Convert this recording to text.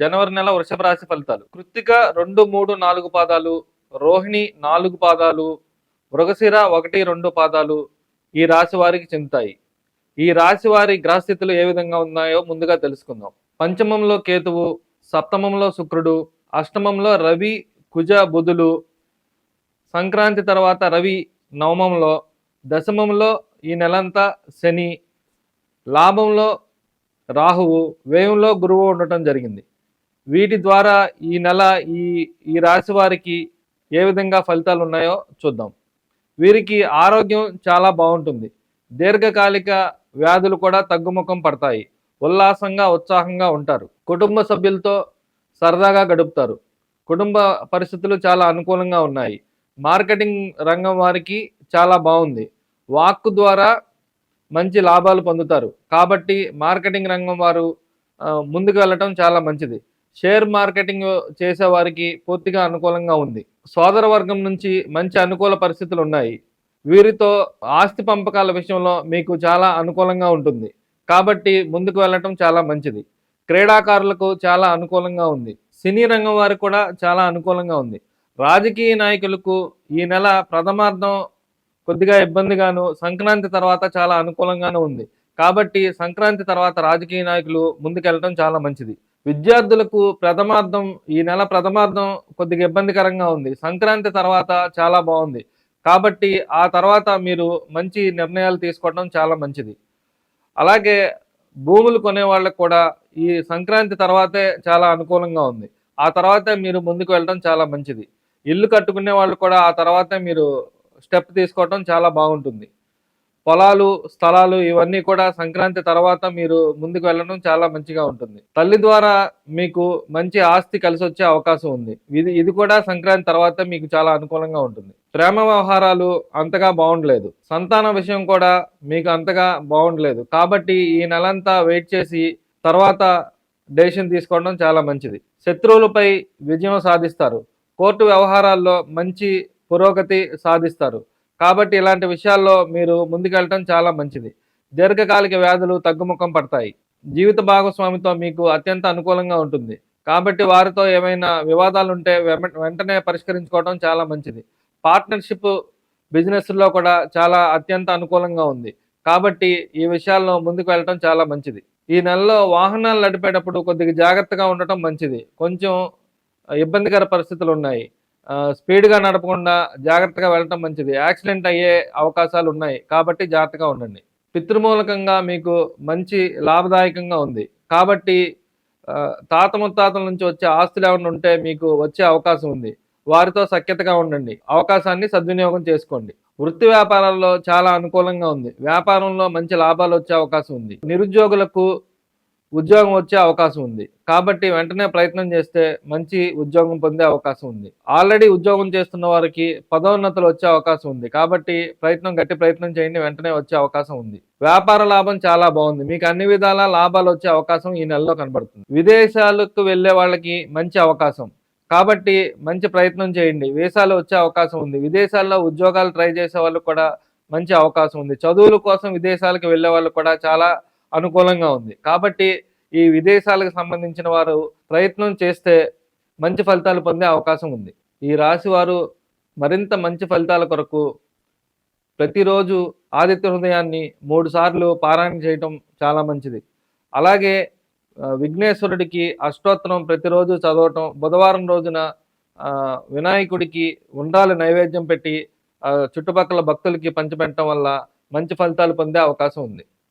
జనవరి నెల వృషభ రాశి ఫలితాలు. కృత్తిక రెండు మూడు నాలుగు పాదాలు రోహిణి నాలుగు పాదాలు మృగశిర ఒకటి రెండు పాదాలు ఈ రాశి వారికి చెందుతాయి. ఈ రాశి వారి గ్రహస్థితులు ఏ విధంగా ఉన్నాయో ముందుగా తెలుసుకుందాం. పంచమంలో కేతువు సప్తమంలో శుక్రుడు అష్టమంలో రవి కుజ బుధులు సంక్రాంతి తర్వాత రవి నవమంలో దశమంలో ఈ నెలంతా శని లాభంలో రాహువు వ్యయంలో గురువు ఉండటం జరిగింది. వీటి ద్వారా ఈ నెల ఈ ఈ రాశి వారికి ఏ విధంగా ఫలితాలు ఉన్నాయో చూద్దాం. వీరికి ఆరోగ్యం చాలా బాగుంటుంది. దీర్ఘకాలిక వ్యాధులు కూడా తగ్గుముఖం పడతాయి. ఉల్లాసంగా ఉత్సాహంగా ఉంటారు. కుటుంబ సభ్యులతో సరదాగా గడుపుతారు. కుటుంబ పరిస్థితులు చాలా అనుకూలంగా ఉన్నాయి. మార్కెటింగ్ రంగం వారికి చాలా బాగుంది. వాక్కు ద్వారా మంచి లాభాలు పొందుతారు. కాబట్టి మార్కెటింగ్ రంగం వారు ముందుకు వెళ్ళటం చాలా మంచిది. షేర్ మార్కెటింగ్ చేసే వారికి పూర్తిగా అనుకూలంగా ఉంది. సోదర వర్గం నుంచి మంచి అనుకూల పరిస్థితులు ఉన్నాయి. వీరితో ఆస్తి పంపకాల విషయంలో మీకు చాలా అనుకూలంగా ఉంటుంది. కాబట్టి ముందుకు వెళ్ళటం చాలా మంచిది. క్రీడాకారులకు చాలా అనుకూలంగా ఉంది. సినీ రంగం వారికి కూడా చాలా అనుకూలంగా ఉంది. రాజకీయ నాయకులకు ఈ నెల ప్రథమార్థం కొద్దిగా ఇబ్బందిగాను సంక్రాంతి తర్వాత చాలా అనుకూలంగాను ఉంది. కాబట్టి సంక్రాంతి తర్వాత రాజకీయ నాయకులు ముందుకెళ్ళటం చాలా మంచిది. విద్యార్థులకు ప్రథమార్థం ఈ నెల ప్రథమార్థం కొద్దిగా ఇబ్బందికరంగా ఉంది. సంక్రాంతి తర్వాత చాలా బాగుంది. కాబట్టి ఆ తర్వాత మీరు మంచి నిర్ణయాలు తీసుకోవడం చాలా మంచిది. అలాగే భూములు కొనే వాళ్ళకు కూడా ఈ సంక్రాంతి తర్వాతే చాలా అనుకూలంగా ఉంది. ఆ తర్వాతే మీరు ముందుకు వెళ్ళడం చాలా మంచిది. ఇల్లు కట్టుకునే వాళ్ళు కూడా ఆ తర్వాతే మీరు స్టెప్ తీసుకోవడం చాలా బాగుంటుంది. పొలాలు స్థలాలు ఇవన్నీ కూడా సంక్రాంతి తర్వాత మీరు ముందుకు వెళ్ళడం చాలా మంచిగా ఉంటుంది. తల్లి ద్వారా మీకు మంచి ఆస్తి కలిసి వచ్చే అవకాశం ఉంది. ఇది ఇది కూడా సంక్రాంతి తర్వాత మీకు చాలా అనుకూలంగా ఉంటుంది. ప్రేమ వ్యవహారాలు అంతగా బాగుండలేదు. సంతాన విషయం కూడా మీకు అంతగా బాగుండలేదు. కాబట్టి ఈ నెలంతా వెయిట్ చేసి తర్వాత డెసిషన్ తీసుకోవడం చాలా మంచిది. శత్రువులపై విజయం సాధిస్తారు. కోర్టు వ్యవహారాల్లో మంచి పురోగతి సాధిస్తారు. కాబట్టి ఇలాంటి విషయాల్లో మీరు ముందుకెళ్ళటం చాలా మంచిది. దీర్ఘకాలిక వ్యాధులు తగ్గుముఖం పడతాయి. జీవిత భాగస్వామితో మీకు అత్యంత అనుకూలంగా ఉంటుంది. కాబట్టి వారితో ఏమైనా వివాదాలు ఉంటే వెంటనే పరిష్కరించుకోవడం చాలా మంచిది. పార్ట్నర్షిప్ బిజినెస్లో కూడా చాలా అత్యంత అనుకూలంగా ఉంది. కాబట్టి ఈ విషయాల్లో ముందుకు వెళ్ళటం చాలా మంచిది. ఈ నెలలో వాహనాలు నడిపేటప్పుడు కొద్దిగా జాగ్రత్తగా ఉండటం మంచిది. కొంచెం ఇబ్బందికర పరిస్థితులు ఉన్నాయి స్పీడ్గా నడపకుండా జాగ్రత్తగా వెళ్ళటం మంచిది. యాక్సిడెంట్ అయ్యే అవకాశాలు ఉన్నాయి. కాబట్టి జాగ్రత్తగా ఉండండి. పితృమూలకంగా మీకు మంచి లాభదాయకంగా ఉంది. కాబట్టి తాత ముత్తాతల నుంచి వచ్చే ఆస్తులు ఏమైనా ఉంటే మీకు వచ్చే అవకాశం ఉంది. వారితో సఖ్యతగా ఉండండి. అవకాశాన్ని సద్వినియోగం చేసుకోండి. వృత్తి వ్యాపారాల్లో చాలా అనుకూలంగా ఉంది. వ్యాపారంలో మంచి లాభాలు వచ్చే అవకాశం ఉంది. నిరుద్యోగులకు ఉద్యోగం వచ్చే అవకాశం ఉంది. కాబట్టి వెంటనే ప్రయత్నం చేస్తే మంచి ఉద్యోగం పొందే అవకాశం ఉంది. ఆల్రెడీ ఉద్యోగం చేస్తున్న వారికి పదోన్నతులు వచ్చే అవకాశం ఉంది. కాబట్టి ప్రయత్నం గట్టి ప్రయత్నం చేయండి వెంటనే వచ్చే అవకాశం ఉంది. వ్యాపార లాభం చాలా బాగుంది. మీకు అన్ని విధాల లాభాలు వచ్చే అవకాశం ఈ నెలలో కనబడుతుంది. విదేశాలకు వెళ్ళే వాళ్ళకి మంచి అవకాశం. కాబట్టి మంచి ప్రయత్నం చేయండి. వీసాలు వచ్చే అవకాశం ఉంది. విదేశాల్లో ఉద్యోగాలు ట్రై చేసే వాళ్ళకు కూడా మంచి అవకాశం ఉంది. చదువుల కోసం విదేశాలకు వెళ్ళే వాళ్ళకు కూడా చాలా అనుకూలంగా ఉంది. కాబట్టి ఈ విదేశాలకు సంబంధించిన వారు ప్రయత్నం చేస్తే మంచి ఫలితాలు పొందే అవకాశం ఉంది. ఈ రాశి వారు మరింత మంచి ఫలితాల కొరకు ప్రతిరోజు ఆదిత్య హృదయాన్ని మూడు సార్లు పారాయణ చేయటం చాలా మంచిది. అలాగే విఘ్నేశ్వరుడికి అష్టోత్తరం ప్రతిరోజు చదవటం బుధవారం రోజున వినాయకుడికి ఉండ్రాలు నైవేద్యం పెట్టి చుట్టుపక్కల భక్తులకి పంచిపెట్టడం వల్ల మంచి ఫలితాలు పొందే అవకాశం ఉంది.